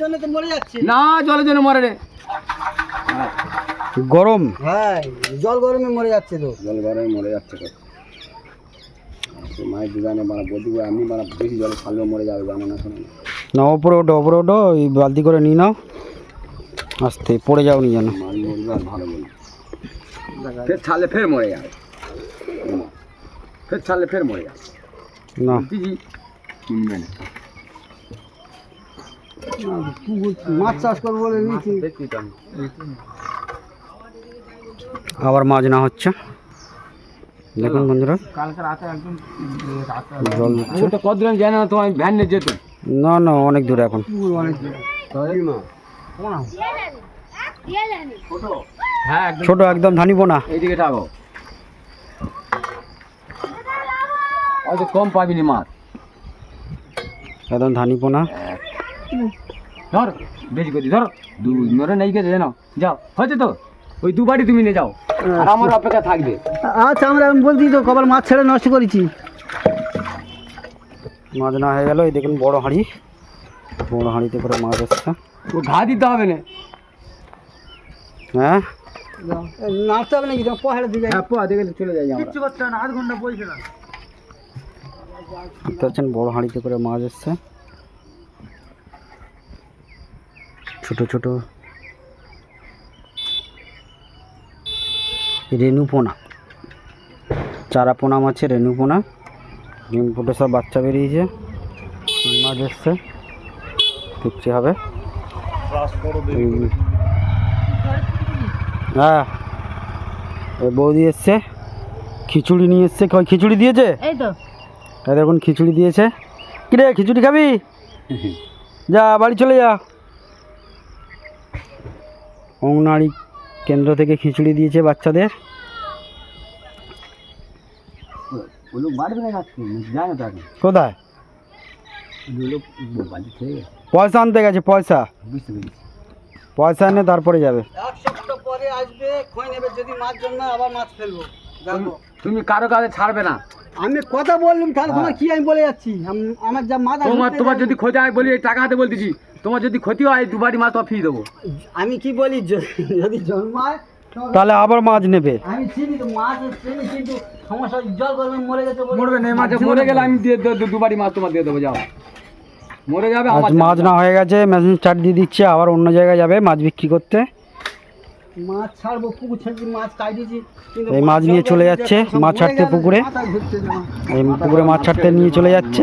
জন্য তো মরে যাচ্ছে। না জলের জন্য মরে রে গরম। হ্যাঁ জল গরমে মরে যাচ্ছে তো। জল গরমে মরে যাচ্ছে তো। মায়ের দুজনে মানে বলতে আমি মানে বেশি জলে মরে যাবে না শোনো না। না ওপরে ওঠো ওপরে ওঠো এই বালতি করে নিয়ে নাও। আস্তে পড়ে যাও নি যেন। ভালো ফের ছাড়লে ফের মরে যাবে। ফের ছাড়লে ফের মরে যাবে। না। বলতেছি না। মাছ চাষ করব বলে। আবার মাছ না হচ্ছে। দেখুন বন্ধুরা। জল দিচ্ছে ওটা কত দূর জানে না তোমার ভ্যান নিয়ে যেত। না না অনেক দূরে এখন। হ্যাঁ একদম। ছোট একদম ধানি পোনা। এইদিকে থাকো। হয়তো কম পাবিনি মাছ। একদম ধানি পোনা। ধর বেশি করে ধর দু মরে নাই গেছে জানো। যাও হয়েছে তো? ওই দু বাড়ি তুমি নিয়ে যাও। আর আমার অপেক্ষা থাকবে। আচ্ছা আমরা আমি বলছি তো কবার মাছ ছেড়ে নষ্ট করেছি। মাছ না হয়ে গেল এই দেখুন বড় হাঁড়ি। বড় হাঁড়িতে করে মাছ আসছে ও ঘা দিতে হবে না। হ্যাঁ? নাচতে হবে নাকি? পহাড়ে দিয়ে হ্যাঁ পোয়া দেখে চলে যাই আমরা। কিচ্ছু করতে হবে না আধ ঘণ্টা বলছে না। দেখতে পাচ্ছেন বড় হাঁড়িতে করে মাছ এসছে। ছোট ছোট। রেণু পোনা চারা পোনা মাছের রেণু পোনা ডিম ফুটে সব বাচ্চা বেরিয়েছে। মাছ এসছে। দেখতে হবে। হ্যাঁ। বৌদি এসছে। খিচুড়ি নিয়ে এসছে। খিচুড়ি দিয়েছে? এই তো। দেখুন খিচুড়ি দিয়েছে। কিরে খিচুড়ি খাবি? যা বাড়ি চলে যা। অঙ্গনারী কেন্দ্র থেকে খিচুড়ি দিয়েছে বাচ্চাদের। কোথায়? পয়সা আনতে গেছে পয়সা। পয়সা এনে তারপরে যাবে। এক সপ্তাহ পরে আসবে খোঁজ নেবে যদি মাছ জন্মায় আবার মাছ ফেলব। তুমি কারও কাছে ছাড়বে না। আমি কথা বললাম তাহলে তোমার কি আমি বলে যাচ্ছি? আমার যা মাছ আছে তোমার তোমার যদি খোঁজা হয় বলি এই টাকা হাতে বলতেছি। তোমার যদি ক্ষতি হয় দু বাড়ি মাছ তো ফিরে দেবো। আমি কি বলি যদি জন্মায় তাহলে আবার মাছ নেবে। আমি চিনি তো মাছ চিনি কিন্তু সমস্যা জল গরমে মরে গেছে মরবে না মাছ মরে গেলে আমি দিয়ে দে- দু বাড়ি মাছ তোমার দিয়ে দেবো যাও। মরে যাবে আজ মাছ না হয়ে গেছে মেশিন স্টার্ট দিয়ে দিচ্ছে আবার অন্য জায়গায় যাবে মাছ বিক্রি করতে। মাছ ছাড়বো পুকুর ছেড়ে মাছ এই মাছ নিয়ে চলে যাচ্ছে, মাছ ছাড়তে পুকুরে। এই পুকুরে মাছ ছাড়তে নিয়ে চলে যাচ্ছে?